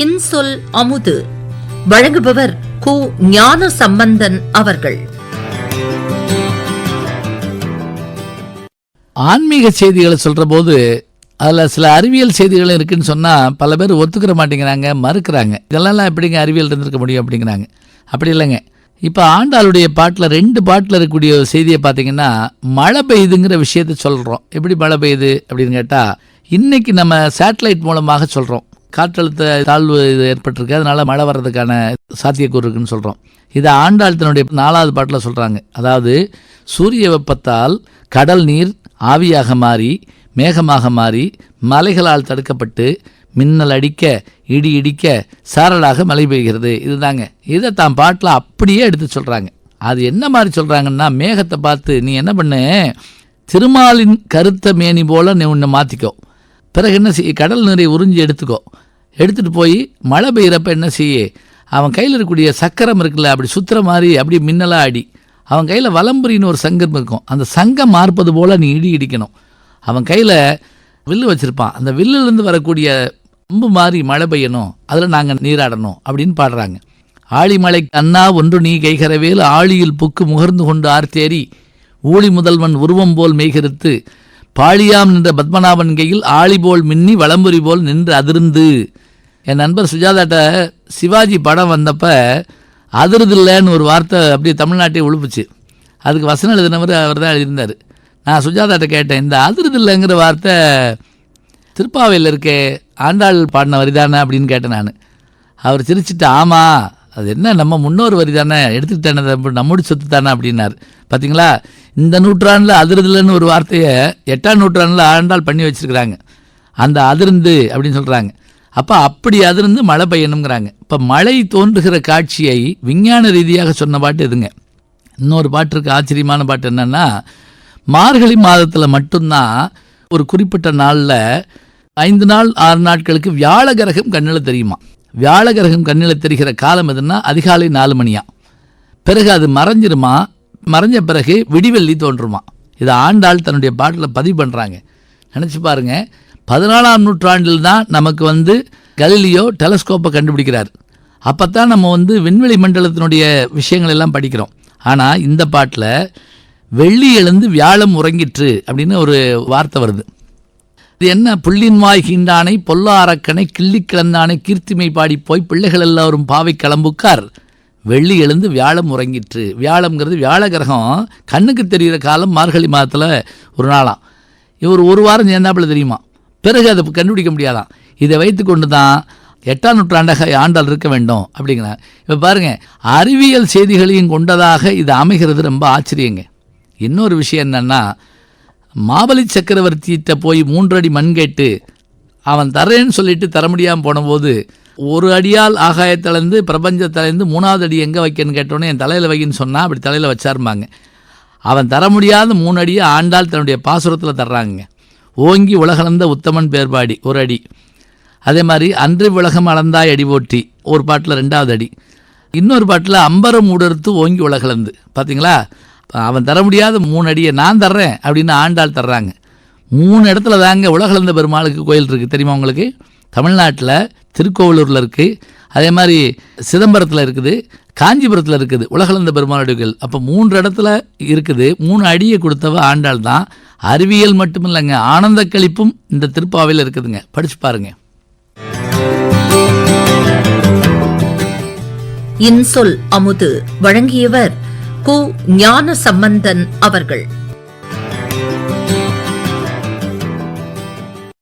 இன்சொல் அமுது. வழங்குபவர் கு ஞான சம்பந்தன் அவர்கள். ஆன்மீக செய்திகளை சொல்கிற போது அதில் சில அறிவியல் செய்திகளும் இருக்குன்னு சொன்னால் பல பேர் ஒத்துக்கிற மாட்டேங்கிறாங்க மறுக்கிறாங்க. இதெல்லாம் எப்படிங்க அறிவியல் இருந்திருக்க முடியும் அப்படிங்கிறாங்க. அப்படி இல்லைங்க. இப்போ ஆண்டாளுடைய பாட்டில் ரெண்டு பாட்டில் இருக்கக்கூடிய ஒரு செய்தியை பார்த்தீங்கன்னா மழை பெய்யுதுங்கிற விஷயத்த சொல்கிறோம் எப்படி மழை பெய்யுது அப்படின்னு கேட்டால் இன்றைக்கி நம்ம சேட்டலைட் மூலமாக சொல்கிறோம் காற்றழுத்த தாழ்வு இது ஏற்பட்டிருக்கு. அதனால் மழை வர்றதுக்கான சாத்தியக்கூறு இருக்குன்னு சொல்கிறோம் இதை ஆண்டாள் தன்னுடைய நாலாவது பாட்டில் சொல்கிறாங்க அதாவது சூரிய வெப்பத்தால் கடல் நீர் ஆவியாக மாறி மேகமாக மாறி மலைகளால் தடுக்கப்பட்டு மின்னல் அடிக்க இடி இடிக்க சாரலாக மழை பெய்கிறது. இதுதாங்க. இதை தான் பாட்டில் அப்படியே எடுத்து சொல்கிறாங்க அது என்ன மாதிரி சொல்கிறாங்கன்னா மேகத்தை பார்த்து நீ என்ன பண்ணு? திருமாலின் கருத்த மேனி போல நீ உன்னை மாற்றிக்கோ பிறகு என்ன செய்ய கடல் நீரை உறிஞ்சி எடுத்துக்கோ. எடுத்துகிட்டு போய் மழை பெய்கிறப்ப என்ன செய்ய? அவன் கையில் இருக்கக்கூடிய சக்கரம் இருக்குல்ல அப்படி சுத்துற மாதிரி அப்படி மின்னலாக அடி. அவன் கையில் வலம்புரின்னு ஒரு சங்கம் இருக்கும். அந்த சங்கம் மார்ப்பது போல் நீ இடி இடிக்கணும். அவன் கையில் வில்லு வச்சுருப்பான். அந்த வில்லுலேருந்து வரக்கூடிய அம்பு மாதிரி மழை பெய்யணும். அதில் நாங்கள் நீராடணும் அப்படின்னு பாடுறாங்க. ஆழிமலை அண்ணா ஒன்று நீ கைகரவேல் ஆழியில் புக்கு முகர்ந்து கொண்டு ஆர்த்தேரி ஊழி முதல்வன் உருவம் போல் மெய்கருத்து பாழியாம் நின்ற பத்மநாபன் கையில் ஆழி போல் மின்னி வளம்புரி போல் நின்று அதிர்ந்து. என் நண்பர் சுஜாதாட்ட சிவாஜி படம் வந்தப்போ அதிருதில்லைன்னு ஒரு வார்த்தை அப்படியே தமிழ்நாட்டே உழுப்புச்சு. அதுக்கு வசனம் எழுதினவர் அவர் தான் எழுதியிருந்தார். நான் சுஜாதாட்ட கேட்டேன் இந்த அதிருதில்லைங்கிற வார்த்தை திருப்பாவையில் இருக்கே ஆண்டாள் பாடின வரிதானே? அப்படின்னு கேட்டேன் நான். அவர் சிரிச்சிட்டு ஆமாம் அது என்ன நம்ம முன்னோர் வரி தானே எடுத்துக்கிட்டேன் நம்முடைய சொத்து தானே அப்படின்னார். பார்த்தீங்களா இந்த நூற்றாண்டில் அதிருதில்லைன்னு ஒரு வார்த்தையை எட்டாம் நூற்றாண்டில் ஆண்டாள் பண்ணி வச்சிருக்கிறாங்க. அந்த அதிர்ந்து அப்படின்னு சொல்கிறாங்க அப்போ அப்படி அதிர்ந்து மழை பெய்யணுங்கிறாங்க இப்போ மழை தோன்றுகிற காட்சியை விஞ்ஞான ரீதியாக சொன்ன பாட்டு எதுங்க இன்னொரு பாட்டுக்கு ஆச்சரியமான பாட்டு என்னென்னா மார்கழி மாதத்தில் மட்டும்தான் ஒரு குறிப்பிட்ட நாளில் ஐந்து நாள் ஆறு நாட்களுக்கு வியாழ கிரகம் கண்ணில் தெரியுமா? வியாழ கிரகம் கண்ணில் தெரிகிற காலம் எதுன்னா அதிகாலை நாலு மணியா. பிறகு அது மறைஞ்சிருமா? மறைஞ்ச பிறகு விடிவெள்ளி தோன்றுமா? இதை ஆண்டாள் தன்னுடைய பாட்டில் பதிவு பண்ணுறாங்க நினச்சி பாருங்க பதினாலாம் நூற்றாண்டில் தான் நமக்கு வந்து கலிலியோ டெலஸ்கோப்பை கண்டுபிடிக்கிறார். அப்போ தான் நம்ம வந்து விண்வெளி மண்டலத்தினுடைய விஷயங்கள் எல்லாம் படிக்கிறோம். ஆனால் இந்த பாட்டில் வெள்ளி எழுந்து வியாழம் உறங்கிற்று அப்படின்னு ஒரு வார்த்தை வருது. இது என்ன புள்ளின்வாய் கீண்டானை பொல்லா அரக்கனை கிள்ளி கிளந்தானை கீர்த்திமை பாடி போய் பிள்ளைகள் எல்லாரும் பாவை கிளம்புக்கார். வெள்ளி எழுந்து வியாழம் உறங்கிற்று. வியாழம்ங்கிறது வியாழ கிரகம். கண்ணுக்கு தெரிகிற காலம் மார்கழி மாதத்தில் ஒரு நாளாம் இவர் ஒரு வாரம் சேர்ந்தாப்புல தெரியுமா? பிறகு அதை கண்டுபிடிக்க முடியாதான். இதை வைத்து கொண்டு தான் எட்டாம் நூற்றாண்டாக ஆண்டாள் இருக்க வேண்டும் அப்படிங்கிறார். இப்போ பாருங்கள் அறிவியல் செய்திகளையும் கொண்டதாக இது அமைகிறது ரொம்ப ஆச்சரியங்க. இன்னொரு விஷயம் என்னென்னா மாபலி சக்கரவர்த்திகிட்ட போய் மூன்றடி மண் கேட்டு அவன் தரேன்னு சொல்லிட்டு தர முடியாமல் போனபோது ஒரு அடியால் ஆகாயத்திலேருந்து பிரபஞ்சத்திலேருந்து மூணாவது அடி எங்கே வைக்கன்னு கேட்டோன்னே என் தலையில் வைக்கின்னு சொன்னால் அப்படி தலையில் வச்சாருமாங்க அவன் தர முடியாத மூணு அடியை ஆண்டாள் தன்னுடைய பாசுரத்தில் தர்றாங்க ஓங்கி உலகளந்த உத்தமன் பேர்பாடி ஒரு அடி. அதே மாதிரி அன்று உலகம் அளந்தாய் அடி போட்டி ஒரு பாட்டில் ரெண்டாவது அடி. இன்னொரு பாட்டில் அம்பரம் உடர்த்து ஓங்கி உலகளந்து. பார்த்தீங்களா அவன் தர முடியாத மூணு அடியை நான் தர்றேன் அப்படின்னு ஆண்டாள் தர்றாங்க. மூணு இடத்துல தாங்க உலகளந்த பெருமாளுக்கு கோயில் இருக்குது தெரியுமா உங்களுக்கு? தமிழ்நாட்டில் திருக்கோவிலூரில் இருக்குது அதே மாதிரி சிதம்பரத்தில் இருக்குது காஞ்சிபுரத்தில் இருக்குது உலகளந்த பெருமாளுடைய கோயில் அப்போ மூன்று இடத்துல இருக்குது மூணு அடியை கொடுத்தவ ஆண்டாள் தான். அறிவியல் மட்டும் இல்லைங்க ஆனந்த கழிப்பும் இந்த திருப்பாவையில் இருக்குதுங்க. படிச்சு பாருங்க. இன்சொல் அமுது வழங்கியவர் கு ஞான சம்பந்தன் அவர்கள்.